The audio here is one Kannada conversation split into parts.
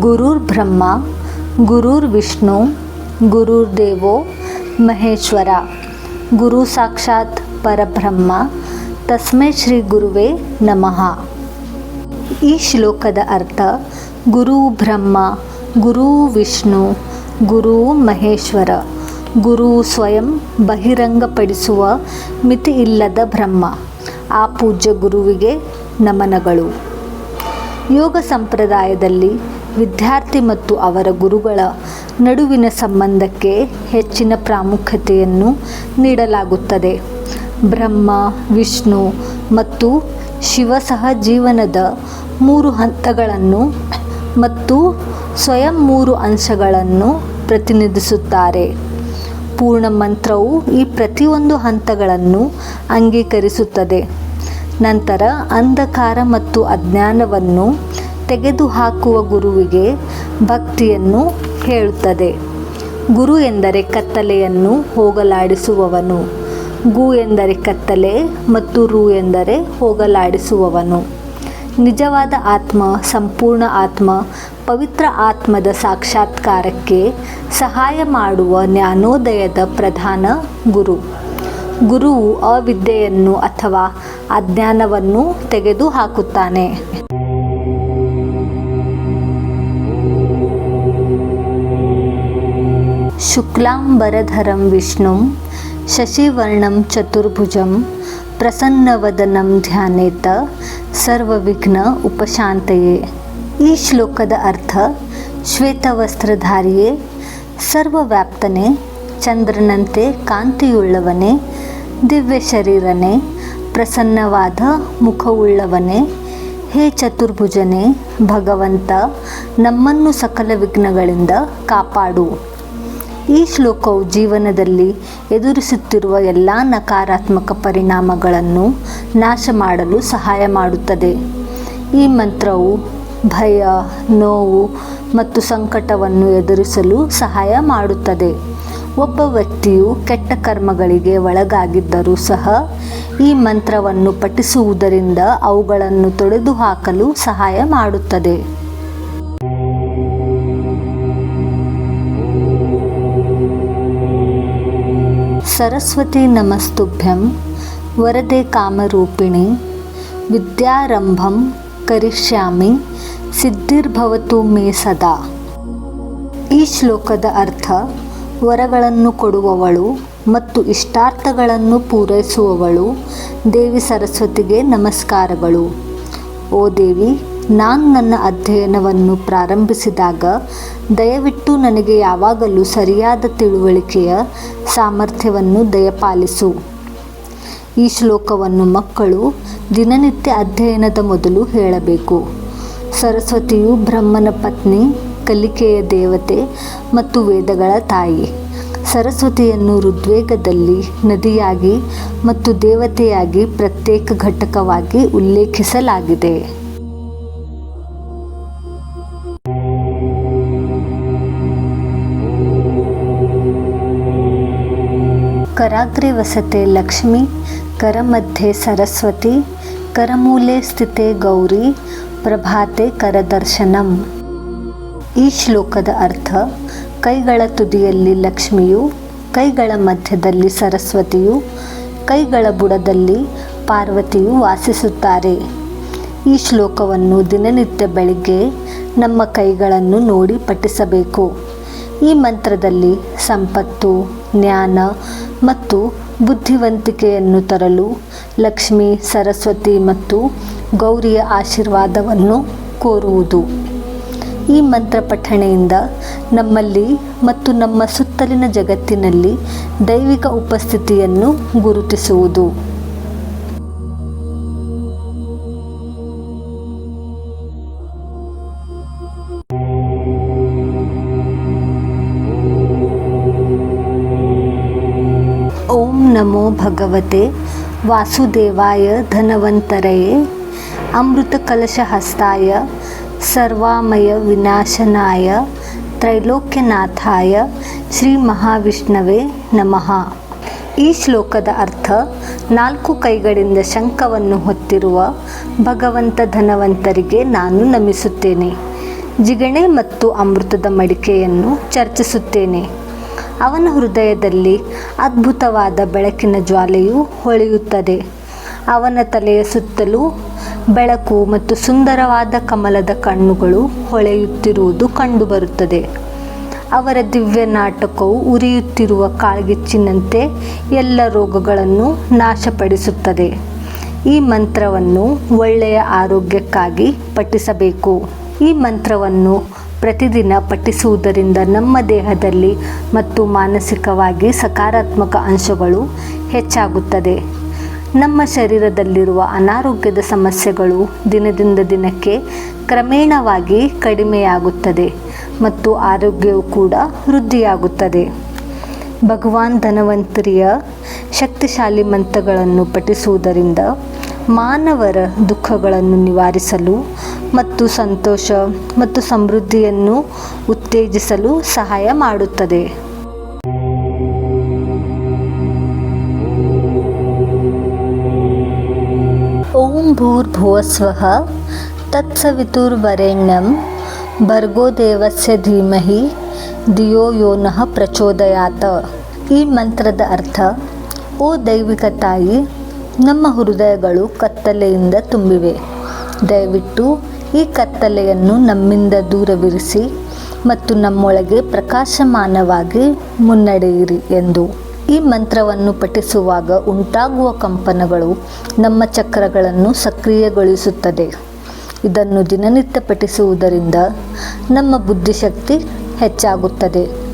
ಗುರುರ್ಬ್ರಹ್ಮ ಗುರುರ್ ದೇವೋ ಮಹೇಶ್ವರ. ಗುರು ಸಾಕ್ಷಾತ್ ಪರಬ್ರಹ್ಮ, ತಸ್ಮೈ ಶ್ರೀ ಗುರುವೇ ನಮಃ. ಈ ಶ್ಲೋಕದ ಅರ್ಥ, ಗುರು ಬ್ರಹ್ಮ, ಗುರು ವಿಷ್ಣು, ಗುರು ಮಹೇಶ್ವರ. ಗುರು ಸ್ವಯಂ ಬಹಿರಂಗಪಡಿಸುವ ಮಿತಿ ಇಲ್ಲದ ಬ್ರಹ್ಮ, ಆ ಪೂಜ್ಯ ಗುರುವಿಗೆ ನಮನಗಳು. ಯೋಗ ಸಂಪ್ರದಾಯದಲ್ಲಿ ವಿದ್ಯಾರ್ಥಿ ಮತ್ತು ಅವರ ಗುರುಗಳ ನಡುವಿನ ಸಂಬಂಧಕ್ಕೆ ಹೆಚ್ಚಿನ ಪ್ರಾಮುಖ್ಯತೆಯನ್ನು ನೀಡಲಾಗುತ್ತದೆ. ಬ್ರಹ್ಮ, ವಿಷ್ಣು ಮತ್ತು ಶಿವ ಸಹ ಜೀವನದ ಮೂರು ಹಂತಗಳನ್ನು ಮತ್ತು ಸ್ವಯಂ ಮೂರು ಅಂಶಗಳನ್ನು ಪ್ರತಿನಿಧಿಸುತ್ತಾರೆ. ಪೂರ್ಣ ಮಂತ್ರವು ಈ ಪ್ರತಿಯೊಂದು ಹಂತಗಳನ್ನು ಅಂಗೀಕರಿಸುತ್ತದೆ. ನಂತರ ಅಂಧಕಾರ ಮತ್ತು ಅಜ್ಞಾನವನ್ನು ತೆಗೆದುಹಾಕುವ ಗುರುವಿಗೆ ಭಕ್ತಿಯನ್ನು ಹೇಳುತ್ತದೆ. ಗುರು ಎಂದರೆ ಕತ್ತಲೆಯನ್ನು ಹೋಗಲಾಡಿಸುವವನು. ಗು ಎಂದರೆ ಕತ್ತಲೆ ಮತ್ತು ರು ಎಂದರೆ ಹೋಗಲಾಡಿಸುವವನು. ನಿಜವಾದ ಆತ್ಮ, ಸಂಪೂರ್ಣ ಆತ್ಮ, ಪವಿತ್ರ ಆತ್ಮದ ಸಾಕ್ಷಾತ್ಕಾರಕ್ಕೆ ಸಹಾಯ ಮಾಡುವ ಜ್ಞಾನೋದಯದ ಪ್ರಧಾನ ಗುರು. ಗುರುವು ಅವಿದ್ಯೆಯನ್ನು ಅಥವಾ ಅಜ್ಞಾನವನ್ನು ತೆಗೆದುಹಾಕುತ್ತಾನೆ. ಶುಕ್ಲಾಂಬರಧರಂ ವಿಷ್ಣುಂ, ಶಶಿವರ್ಣಂ ಚತುರ್ಭುಜಂ, ಪ್ರಸನ್ನವದನಂ ಧ್ಯಾನೇತ, ಸರ್ವವಿಘ್ನ ಉಪಶಾಂತಯೇ. ಈ ಶ್ಲೋಕದ ಅರ್ಥ, ಶ್ವೇತವಸ್ತ್ರಧಾರಿಯೇ, ಸರ್ವವ್ಯಾಪ್ತನೆ, ಚಂದ್ರನಂತೆ ಕಾಂತಿಯುಳ್ಳವನೇ ದಿವ್ಯ ಶರೀರನೇ ಪ್ರಸನ್ನವಾದ ಮುಖವುಳ್ಳವನೇ, ಹೇ ಚತುರ್ಭುಜನೇ, ಭಗವಂತ ನಮ್ಮನ್ನು ಸಕಲ ವಿಘ್ನಗಳಿಂದ ಕಾಪಾಡು. ಈ ಶ್ಲೋಕವು ಜೀವನದಲ್ಲಿ ಎದುರಿಸುತ್ತಿರುವ ಎಲ್ಲ ನಕಾರಾತ್ಮಕ ಪರಿಣಾಮಗಳನ್ನು ನಾಶ ಮಾಡಲು ಸಹಾಯ ಮಾಡುತ್ತದೆ. ಈ ಮಂತ್ರವು ಭಯ, ನೋವು ಮತ್ತು ಸಂಕಟವನ್ನು ಎದುರಿಸಲು ಸಹಾಯ ಮಾಡುತ್ತದೆ. ಒಬ್ಬ ವ್ಯಕ್ತಿಯು ಕೆಟ್ಟ ಕರ್ಮಗಳಿಗೆ ಒಳಗಾಗಿದ್ದರೂ ಸಹ ಈ ಮಂತ್ರವನ್ನು ಪಠಿಸುವುದರಿಂದ ಅವುಗಳನ್ನು ತೊಡೆದುಹಾಕಲು ಸಹಾಯ ಮಾಡುತ್ತದೆ. ಸರಸ್ವತಿ ನಮಸ್ತುಭ್ಯಂ ವರದೆ ಕಾಮರೂಪಿಣಿ ವಿದ್ಯಾರಂಭಂ ಕರಿಷ್ಯಾಮಿ ಸಿದ್ಧಿರ್ಭವತು ಮೇ ಸದಾ. ಈ ಶ್ಲೋಕದ ಅರ್ಥ ವರಗಳನ್ನು ಕೊಡುವವಳು ಮತ್ತು ಇಷ್ಟಾರ್ಥಗಳನ್ನು ಪೂರೈಸುವವಳು ದೇವಿ ಸರಸ್ವತಿಗೆ ನಮಸ್ಕಾರಗಳು. ಓ ದೇವಿ ನಾನು ನನ್ನ ಅಧ್ಯಯನವನ್ನು ಪ್ರಾರಂಭಿಸಿದಾಗ, ದಯವಿಟ್ಟು ನನಗೆ ಯಾವಾಗಲೂ ಸರಿಯಾದ ತಿಳುವಳಿಕೆಯ ಸಾಮರ್ಥ್ಯವನ್ನು ದಯಪಾಲಿಸು. ಈ ಶ್ಲೋಕವನ್ನು ಮಕ್ಕಳು ದಿನನಿತ್ಯ ಅಧ್ಯಯನದ ಮೊದಲು ಹೇಳಬೇಕು. ಸರಸ್ವತಿಯು ಬ್ರಹ್ಮನ ಪತ್ನಿ, ಕಲಿಕೆಯ ದೇವತೆ ಮತ್ತು ವೇದಗಳ ತಾಯಿ. ಸರಸ್ವತಿಯನ್ನು ಋದ್ವೇಗದಲ್ಲಿ ನದಿಯಾಗಿ ಮತ್ತು ದೇವತೆಯಾಗಿ ಪ್ರತ್ಯೇಕ ಘಟಕವಾಗಿ ಉಲ್ಲೇಖಿಸಲಾಗಿದೆ. ಕರಾಗ್ರೆ ವಸತೆ ಲಕ್ಷ್ಮಿ, ಕರಮಧ್ಯೆ ಸರಸ್ವತಿ, ಕರಮೂಲೆ ಸ್ಥಿತೆ ಗೌರಿ, ಪ್ರಭಾತೆ ಕರದರ್ಶನಂ. ಈ ಶ್ಲೋಕದ ಅರ್ಥ, ಕೈಗಳ ತುದಿಯಲ್ಲಿ ಲಕ್ಷ್ಮಿಯು, ಕೈಗಳ ಮಧ್ಯದಲ್ಲಿ ಸರಸ್ವತಿಯು, ಕೈಗಳ ಬುಡದಲ್ಲಿ ಪಾರ್ವತಿಯು ವಾಸಿಸುತ್ತಾರೆ. ಈ ಶ್ಲೋಕವನ್ನು ದಿನನಿತ್ಯ ಬೆಳಿಗ್ಗೆ ನಮ್ಮ ಕೈಗಳನ್ನು ನೋಡಿ ಪಠಿಸಬೇಕು. ಈ ಮಂತ್ರದಲ್ಲಿ ಸಂಪತ್ತು, ಜ್ಞಾನ ಮತ್ತು ಬುದ್ಧಿವಂತಿಕೆಯನ್ನು ತರಲು ಲಕ್ಷ್ಮಿ, ಸರಸ್ವತಿ ಮತ್ತು ಗೌರಿಯ ಆಶೀರ್ವಾದವನ್ನು ಕೋರುವುದು. ಈ ಮಂತ್ರ ಪಠಣೆಯಿಂದ ನಮ್ಮಲ್ಲಿ ಮತ್ತು ನಮ್ಮ ಸುತ್ತಲಿನ ಜಗತ್ತಿನಲ್ಲಿ ದೈವಿಕ ಉಪಸ್ಥಿತಿಯನ್ನು ಗುರುತಿಸುವುದು. ಓಂ ನಮೋ ಭಗವತೆ. ವಾಸುದೇವಾಯ ಧನವಂತರಯೇ ಅಮೃತಕಲಶಹಸ್ತಾಯ ಸರ್ವಾಮಯ ವಿನಾಶನಾಯ. ತ್ರೈಲೋಕ್ಯನಾಥಾಯ ಶ್ರೀ ಮಹಾವಿಷ್ಣವೇ ನಮಃ. ಈ ಶ್ಲೋಕದ ಅರ್ಥ ನಾಲ್ಕು ಕೈಗಳಿಂದ ಶಂಖವನ್ನು ಹೊತ್ತಿರುವ ಭಗವಂತ ಧನವಂತರಿಗೆ ನಾನು ನಮಿಸುತ್ತೇನೆ. ಜಿಗಣೆ ಮತ್ತು ಅಮೃತದ ಮಡಿಕೆಯನ್ನು ಚರ್ಚಿಸುತ್ತೇನೆ. ಅವನ ಹೃದಯದಲ್ಲಿ ಅದ್ಭುತವಾದ ಬೆಳಕಿನ ಜ್ವಾಲೆಯು ಹೊಳೆಯುತ್ತದೆ. ಅವನ ತಲೆಯ ಸುತ್ತಲೂ ಬೆಳಕು ಮತ್ತು ಸುಂದರವಾದ ಕಮಲದ ಕಣ್ಣುಗಳು ಹೊಳೆಯುತ್ತಿರುವುದು ಕಂಡುಬರುತ್ತದೆ. ಅವರ ದಿವ್ಯ ನಾಟಕವು ಉರಿಯುತ್ತಿರುವ ಕಾಳ್ಗಿಚ್ಚಿನಂತೆ ಎಲ್ಲ ರೋಗಗಳನ್ನು ನಾಶಪಡಿಸುತ್ತದೆ. ಈ ಮಂತ್ರವನ್ನು ಒಳ್ಳೆಯ ಆರೋಗ್ಯಕ್ಕಾಗಿ ಪಠಿಸಬೇಕು. ಈ ಮಂತ್ರವನ್ನು ಪ್ರತಿದಿನ ಪಠಿಸುವುದರಿಂದ ನಮ್ಮ ದೇಹದಲ್ಲಿ ಮತ್ತು ಮಾನಸಿಕವಾಗಿ ಸಕಾರಾತ್ಮಕ ಅಂಶಗಳು ಹೆಚ್ಚಾಗುತ್ತದೆ. ನಮ್ಮ ಶರೀರದಲ್ಲಿರುವ ಅನಾರೋಗ್ಯದ ಸಮಸ್ಯೆಗಳು ದಿನದಿಂದ ದಿನಕ್ಕೆ ಕ್ರಮೇಣವಾಗಿ ಕಡಿಮೆಯಾಗುತ್ತದೆ ಮತ್ತು ಆರೋಗ್ಯವು ಕೂಡ ವೃದ್ಧಿಯಾಗುತ್ತದೆ. ಭಗವಾನ್ ಧನವಂತರಿಯ ಶಕ್ತಿಶಾಲಿ ಮಂತ್ರಗಳನ್ನು ಪಠಿಸುವುದರಿಂದ ಮಾನವರ ದುಃಖಗಳನ್ನು ನಿವಾರಿಸಲು ಮತ್ತು ಸಂತೋಷ ಮತ್ತು ಸಮೃದ್ಧಿಯನ್ನು ಉತ್ತೇಜಿಸಲು ಸಹಾಯ ಮಾಡುತ್ತದೆ. ಓಂ ಭೂರ್ಭುವಸ್ವಃ ತತ್ಸವಿತುರ್ವರೆಣ್ಯಂ ಭರ್ಗೋ ದೇವಸ್ಯ ಧೀಮಹಿ ದಿಯೋ ಯೋ ನಃ ಪ್ರಚೋದಯಾತ ಈ ಮಂತ್ರದ ಅರ್ಥ, ಓ ದೈವಿಕ ತಾಯಿ, ನಮ್ಮ ಹೃದಯಗಳು ಕತ್ತಲೆಯಿಂದ ತುಂಬಿವೆ. ದಯವಿಟ್ಟು ಈ ಕತ್ತಲೆಯನ್ನು ನಮ್ಮಿಂದ ದೂರವಿರಿಸಿ ಮತ್ತು ನಮ್ಮೊಳಗೆ ಪ್ರಕಾಶಮಾನವಾಗಿ ಮುನ್ನಡೆಯಿರಿ ಎಂದು. ಈ ಮಂತ್ರವನ್ನು ಪಠಿಸುವಾಗ ಉಂಟಾಗುವ ಕಂಪನಗಳು ನಮ್ಮ ಚಕ್ರಗಳನ್ನು ಸಕ್ರಿಯಗೊಳಿಸುತ್ತದೆ. ಇದನ್ನು ದಿನನಿತ್ಯ ಪಠಿಸುವುದರಿಂದ ನಮ್ಮ ಬುದ್ಧಿಶಕ್ತಿ ಹೆಚ್ಚಾಗುತ್ತದೆ.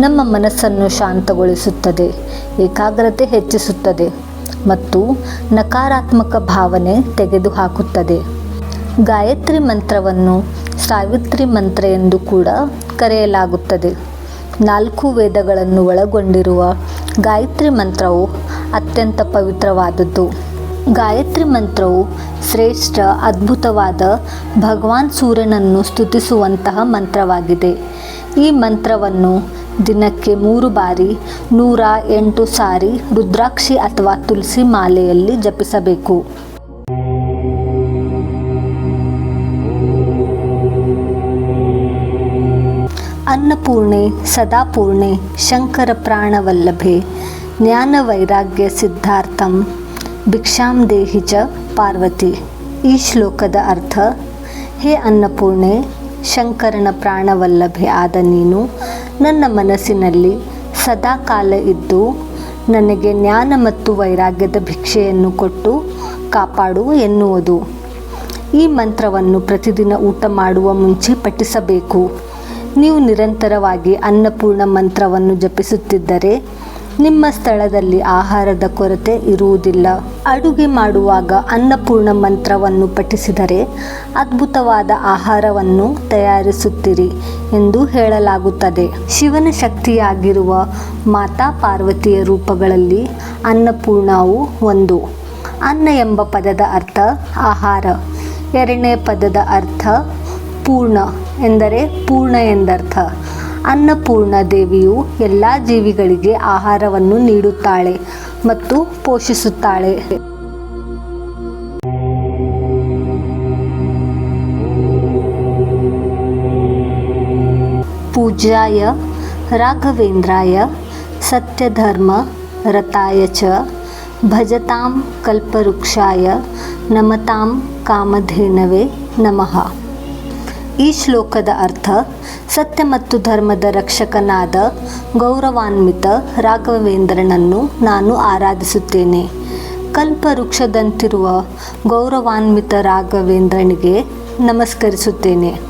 ನಮ್ಮ ಮನಸ್ಸನ್ನು ಶಾಂತಗೊಳಿಸುತ್ತದೆ, ಏಕಾಗ್ರತೆ ಹೆಚ್ಚಿಸುತ್ತದೆ ಮತ್ತು ನಕಾರಾತ್ಮಕ ಭಾವನೆ ತೆಗೆದುಹಾಕುತ್ತದೆ. ಗಾಯತ್ರಿ ಮಂತ್ರವನ್ನು ಸಾವಿತ್ರಿ ಮಂತ್ರ ಎಂದು ಕೂಡ ಕರೆಯಲಾಗುತ್ತದೆ. ನಾಲ್ಕು ವೇದಗಳನ್ನು ಒಳಗೊಂಡಿರುವ ಗಾಯತ್ರಿ ಮಂತ್ರವು ಅತ್ಯಂತ ಪವಿತ್ರವಾದದ್ದು. ಗಾಯತ್ರಿ ಮಂತ್ರವು ಶ್ರೇಷ್ಠ, ಅದ್ಭುತವಾದ ಭಗವಾನ್ ಸೂರ್ಯನನ್ನು ಸ್ತುತಿಸುವಂತಹ ಮಂತ್ರವಾಗಿದೆ. ಈ ಮಂತ್ರವನ್ನು ದಿನಕ್ಕೆ ಮೂರು ಬಾರಿ ನೂರ ಎಂಟು ಸಾರಿ ರುದ್ರಾಕ್ಷಿ ಅಥವಾ ತುಳಸಿ ಮಾಲೆಯಲ್ಲಿ ಜಪಿಸಬೇಕು. ಅನ್ನಪೂರ್ಣೆ ಸದಾಪೂರ್ಣೆ ಶಂಕರ ಪ್ರಾಣವಲ್ಲಭೆ, ಜ್ಞಾನ ವೈರಾಗ್ಯ ಸಿದ್ಧಾರ್ಥಂ, ಭಿಕ್ಷಾಂ ದೇಹಿ ಚ ಪಾರ್ವತಿ. ಈ ಶ್ಲೋಕದ ಅರ್ಥ, ಹೇ ಅನ್ನಪೂರ್ಣೆ, ಶಂಕರನ ಪ್ರಾಣವಲ್ಲಭೆ ಆದ ನೀನು, ನನ್ನ ಮನಸ್ಸಿನಲ್ಲಿ ಸದಾ ಕಾಲ ಇದ್ದು, ನನಗೆ ಜ್ಞಾನ ಮತ್ತು ವೈರಾಗ್ಯದ ಭಿಕ್ಷೆಯನ್ನು ಕೊಟ್ಟು ಕಾಪಾಡು ಎನ್ನುವುದು. ಈ ಮಂತ್ರವನ್ನು ಪ್ರತಿದಿನ ಊಟ ಮಾಡುವ ಮುಂಚೆ ಪಠಿಸಬೇಕು. ನೀವು ನಿರಂತರವಾಗಿ ಅನ್ನಪೂರ್ಣ ಮಂತ್ರವನ್ನು ಜಪಿಸುತ್ತಿದ್ದರೆ ನಿಮ್ಮ ಸ್ಥಳದಲ್ಲಿ ಆಹಾರದ ಕೊರತೆ ಇರುವುದಿಲ್ಲ. ಅಡುಗೆ ಮಾಡುವಾಗ ಅನ್ನಪೂರ್ಣ ಮಂತ್ರವನ್ನು ಪಠಿಸಿದರೆ ಅದ್ಭುತವಾದ ಆಹಾರವನ್ನು ತಯಾರಿಸುತ್ತೀರಿ ಎಂದು ಹೇಳಲಾಗುತ್ತದೆ. ಶಿವನ ಶಕ್ತಿಯಾಗಿರುವ ಮಾತಾ ಪಾರ್ವತಿಯ ರೂಪಗಳಲ್ಲಿ ಅನ್ನಪೂರ್ಣವು ಒಂದು. ಅನ್ನ ಎಂಬ ಪದದ ಅರ್ಥ ಆಹಾರ. ಎರಡನೇ ಪದದ ಅರ್ಥ ಪೂರ್ಣ ಎಂದರೆ ಪೂರ್ಣ ಎಂದರ್ಥ. ಅನ್ನಪೂರ್ಣ ದೇವಿಯು ಎಲ್ಲ ಜೀವಿಗಳಿಗೆ ಆಹಾರವನ್ನು ನೀಡುತ್ತಾಳೆ ಮತ್ತು ಪೋಷಿಸುತ್ತಾಳೆ. ಪೂಜಾಯ ರಾಘವೇಂದ್ರಾಯ, ಸತ್ಯಧರ್ಮ ರತಾಯ ಚ, ಭಜತಾಂ ಕಲ್ಪವೃಕ್ಷಾಯ, ನಮತಾಂ ಕಾಮಧೇನವೇ ನಮಃ. ಈ ಶ್ಲೋಕದ ಅರ್ಥ, ಸತ್ಯ ಮತ್ತು ಧರ್ಮದ ರಕ್ಷಕನಾದ ಗೌರವಾನ್ವಿತ ರಾಘವೇಂದ್ರನನ್ನು ನಾನು ಆರಾಧಿಸುತ್ತೇನೆ. ಕಲ್ಪವೃಕ್ಷದಂತಿರುವ ಗೌರವಾನ್ವಿತ ರಾಘವೇಂದ್ರನಿಗೆ ನಮಸ್ಕರಿಸುತ್ತೇನೆ.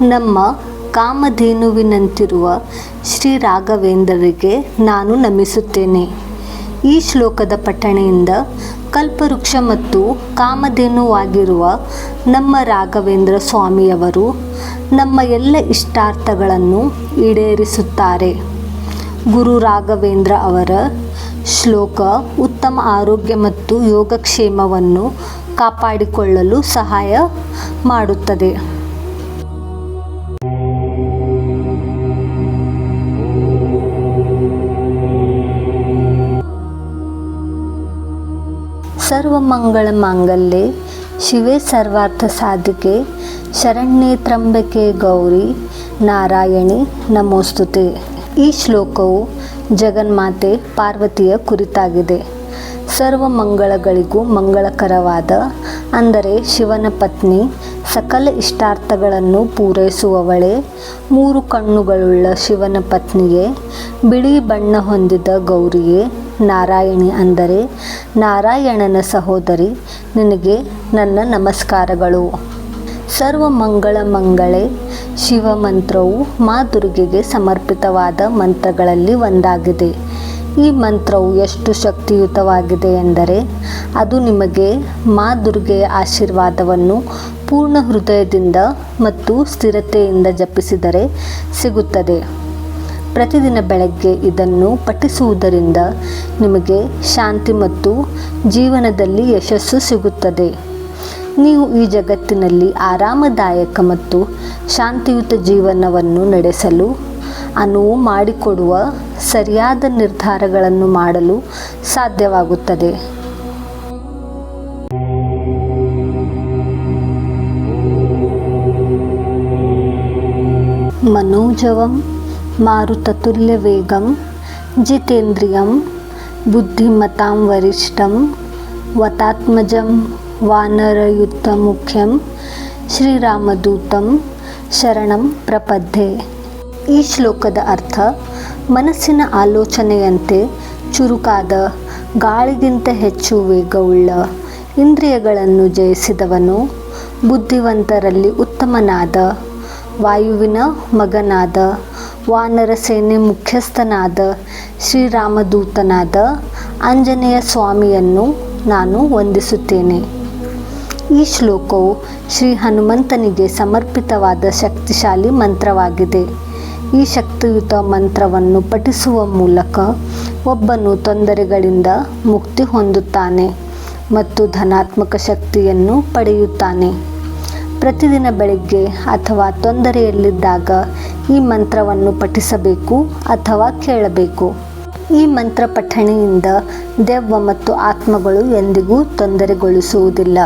ನಮ್ಮ ಕಾಮಧೇನುವಿನಂತಿರುವ ಶ್ರೀ ರಾಘವೇಂದ್ರರಿಗೆ ನಾನು ನಮಿಸುತ್ತೇನೆ. ಈ ಶ್ಲೋಕದ ಪಠಣೆಯಿಂದ ಕಲ್ಪವೃಕ್ಷ ಮತ್ತು ಕಾಮಧೇನುವಾಗಿರುವ ನಮ್ಮ ರಾಘವೇಂದ್ರ ಸ್ವಾಮಿಯವರು ನಮ್ಮ ಎಲ್ಲ ಇಷ್ಟಾರ್ಥಗಳನ್ನು ಈಡೇರಿಸುತ್ತಾರೆ. ಗುರು ರಾಘವೇಂದ್ರ ಅವರ ಶ್ಲೋಕ ಉತ್ತಮ ಆರೋಗ್ಯ ಮತ್ತು ಯೋಗಕ್ಷೇಮವನ್ನು ಕಾಪಾಡಿಕೊಳ್ಳಲು ಸಹಾಯ ಮಾಡುತ್ತದೆ. ಸರ್ವಮಂಗಳ ಮಾಂಗಲ್ಯೆ ಶಿವೆ ಸರ್ವಾರ್ಥ ಸಾಧಿಕೆ, ಶರಣ್ಯೆ ತ್ರಂಬಕೆ ಗೌರಿ, ನಾರಾಯಣಿ ನಮೋಸ್ತುತೆ. ಈ ಶ್ಲೋಕವು ಜಗನ್ಮಾತೆ ಪಾರ್ವತಿಯ ಕುರಿತಾಗಿದೆ. ಸರ್ವ ಮಂಗಳಗಳಿಗೂ ಮಂಗಳಕರವಾದ, ಅಂದರೆ ಶಿವನ ಪತ್ನಿ, ಸಕಲ ಇಷ್ಟಾರ್ಥಗಳನ್ನು ಪೂರೈಸುವವಳೆ, ಮೂರು ಕಣ್ಣುಗಳುಳ್ಳ ಶಿವನ ಪತ್ನಿಯೇ, ಬಿಳಿ ಬಣ್ಣ ಹೊಂದಿದ ಗೌರಿಯೇ ನಾರಾಯಣಿ ಅಂದರೆ, ನಾರಾಯಣನ ಸಹೋದರಿ, ನಿನಗೆ ನನ್ನ ನಮಸ್ಕಾರಗಳು. ಸರ್ವ ಮಂಗಳ ಮಂಗಳೇ. ಶಿವಮಂತ್ರವು ಮಾ ದುರ್ಗೆಗೆ ಸಮರ್ಪಿತವಾದ ಮಂತ್ರಗಳಲ್ಲಿ ಒಂದಾಗಿದೆ. ಈ ಮಂತ್ರವು ಎಷ್ಟು ಶಕ್ತಿಯುತವಾಗಿದೆ ಎಂದರೆ, ಅದು ನಿಮಗೆ ಮಾ ದುರ್ಗೆಯ ಆಶೀರ್ವಾದವನ್ನು ಪೂರ್ಣ ಹೃದಯದಿಂದ ಮತ್ತು ಸ್ಥಿರತೆಯಿಂದ ಜಪಿಸಿದರೆ ಸಿಗುತ್ತದೆ. ಪ್ರತಿದಿನ ಬೆಳಗ್ಗೆ ಇದನ್ನು ಪಠಿಸುವುದರಿಂದ ನಿಮಗೆ ಶಾಂತಿ ಮತ್ತು ಜೀವನದಲ್ಲಿ ಯಶಸ್ಸು ಸಿಗುತ್ತದೆ. ನೀವು ಈ ಜಗತ್ತಿನಲ್ಲಿ ಆರಾಮದಾಯಕ ಮತ್ತು ಶಾಂತಿಯುತ ಜೀವನವನ್ನು ನಡೆಸಲು, ಅನುವು ಮಾಡಿಕೊಡುವ ಸರಿಯಾದ ನಿರ್ಧಾರಗಳನ್ನು ಮಾಡಲು ಸಾಧ್ಯವಾಗುತ್ತದೆ. ಮನೋಜವಂ मारुततुल्यवेगं जितेन्द्रियं बुद्धिमतां वरिष्ठं वतात्मजं वानरयुक्तमुख्यं ಶ್ರೀರಾಮದೂತಂ ಶರಣಂ ಪ್ರಪದ್ಯೆ ಈ ಶ್ಲೋಕದ ಅರ್ಥ ಮನಸ್ಸಿನ ಆಲೋಚನೆಯಂತೆ ಚುರುಕಾದ ಗಾಳಿಗಿಂತ ಹೆಚ್ಚು ವೇಗವುಳ್ಳ ಇಂದ್ರಿಯಗಳನ್ನು ಜಯಿಸಿದವನು ಬುದ್ಧಿವಂತರಲ್ಲಿ ಉತ್ತಮನಾದ ವಾಯುವಿನ ಮಗನಾದ ವಾನರ ಸೇನೆ ಮುಖ್ಯಸ್ಥನಾದ ಶ್ರೀರಾಮದೂತನಾದ ಆಂಜನೇಯ ಸ್ವಾಮಿಯನ್ನು ನಾನು ವಂದಿಸುತ್ತೇನೆ. ಈ ಶ್ಲೋಕವು ಶ್ರೀ ಹನುಮಂತನಿಗೆ ಸಮರ್ಪಿತವಾದ ಶಕ್ತಿಶಾಲಿ ಮಂತ್ರವಾಗಿದೆ. ಈ ಶಕ್ತಿಯುತ ಮಂತ್ರವನ್ನು ಪಠಿಸುವ ಮೂಲಕ ಒಬ್ಬನು ತೊಂದರೆಗಳಿಂದ ಮುಕ್ತಿ ಹೊಂದುತ್ತಾನೆ ಮತ್ತು ಧನಾತ್ಮಕ ಶಕ್ತಿಯನ್ನು ಪಡೆಯುತ್ತಾನೆ. ಪ್ರತಿದಿನ ಬೆಳಿಗ್ಗೆ ಅಥವಾ ತೊಂದರೆಯಲ್ಲಿದ್ದಾಗ ಈ ಮಂತ್ರವನ್ನು ಪಠಿಸಬೇಕು ಅಥವಾ ಕೇಳಬೇಕು. ಈ ಮಂತ್ರ ಪಠಣೆಯಿಂದ ದೆವ್ವ ಮತ್ತು ಆತ್ಮಗಳು ಎಂದಿಗೂ ತೊಂದರೆಗೊಳಿಸುವುದಿಲ್ಲ.